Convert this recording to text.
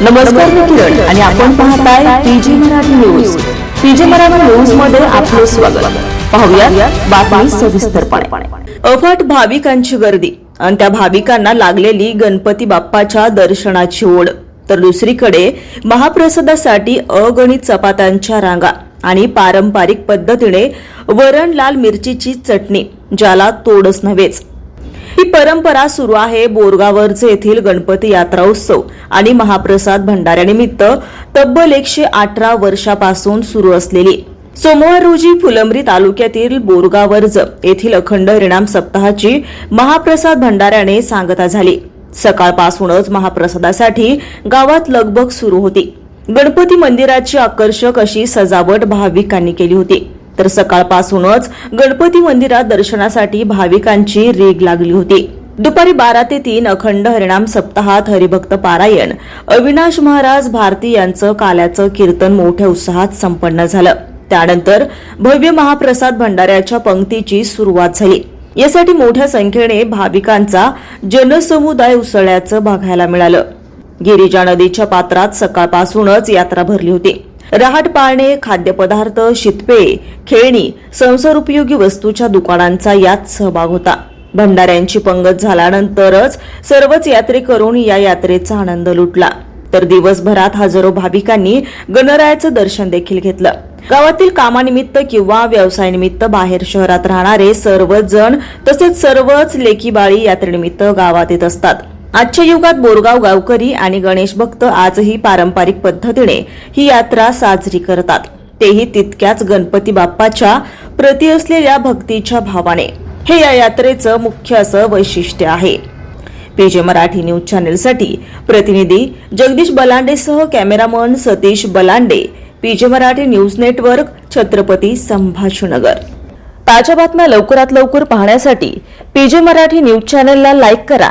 नमस्कार मी किरण आणि आपण पाहताय PG Marathi news. PG Marathi न्यूजमध्ये आपले स्वागत. पाहूया बातमी सविस्तरपणे. अफाट भाविकांची गर्दी आणि त्या भाविकांना लागलेली गणपती बाप्पाच्या दर्शनाची ओढ. तर दुसरीकडे महाप्रसादासाठी अगणित चपात्यांच्या रांगा आणि पारंपरिक पद्धतीने वरण लाल मिरचीची चटणी ज्याला तोडच नव्हेच. ही परंपरा सुरू आहे बोरगावरचे येथील गणपती यात्रा उत्सव आणि महाप्रसाद भंडाऱ्यानिमित्त तब्बल एकशे अठरा वर्षापासून सुरू असलेली. सोमवार रोजी फुलंब्री तालुक्यातील बोरगावर्ज येथील अखंड हरिणाम सप्ताहाची महाप्रसाद भंडाऱ्याने सांगता झाली. सकाळपासूनच महाप्रसादासाठी गावात लगबग सुरू होती. गणपती मंदिराची आकर्षक अशी सजावट भाविकांनी केली होती. तर सकाळपासूनच गणपती मंदिरात दर्शनासाठी भाविकांची रेग लागली होती. दुपारी बारा ते तीन अखंड हरिणाम सप्ताहात हरिभक्त पारायण. अविनाश महाराज भारती यांचं काल्याचं कीर्तन मोठ्या उत्साहात संपन्न झालं. त्यानंतर भव्य महाप्रसाद भंडाऱ्याच्या पंक्तीची सुरुवात झाली. यासाठी मोठ्या संख्येने भाविकांचा जनसमुदाय उसळल्याचं बघायला मिळालं. गिरिजा नदीच्या पात्रात सकाळपासूनच यात्रा भरली होती. रहाट पाळणे खाद्यपदार्थ शितपे खेळणी संसार उपयोगी वस्तूच्या दुकानांचा यात सहभाग होता. भंडाऱ्यांची पंगत झाल्यानंतरच सर्वच यात्रेकरून या यात्रेचा आनंद लुटला. तर दिवसभरात हजारो भाविकांनी गणरायाचं दर्शन देखील घेतलं. गावातील कामानिमित्त किंवा व्यवसायानिमित्त बाहेर शहरात राहणारे सर्वच जण तसेच सर्वच लेकीबाळी यात्रेनिमित्त गावात येत असतात. आजच्या युगात बोरगाव गावकरी आणि गणेश भक्त आजही पारंपरिक पद्धतीने ही यात्रा साजरी करतात. तेही तितक्याच गणपती बाप्पाच्या प्रती असलेल्या भक्तीच्या भावाने. हे या यात्रेचं मुख्य असं वैशिष्ट्य आहे. पीजे मराठी न्यूज चॅनेलसाठी प्रतिनिधी Jagdish बलांडेसह cameraman Satish Balande PJ Marathi news network Chhatrapati Sambhajinagar. ताज्या बातम्या लवकरात लवकर पाहण्यासाठी पीजे मराठी न्यूज चॅनेलला लाईक करा.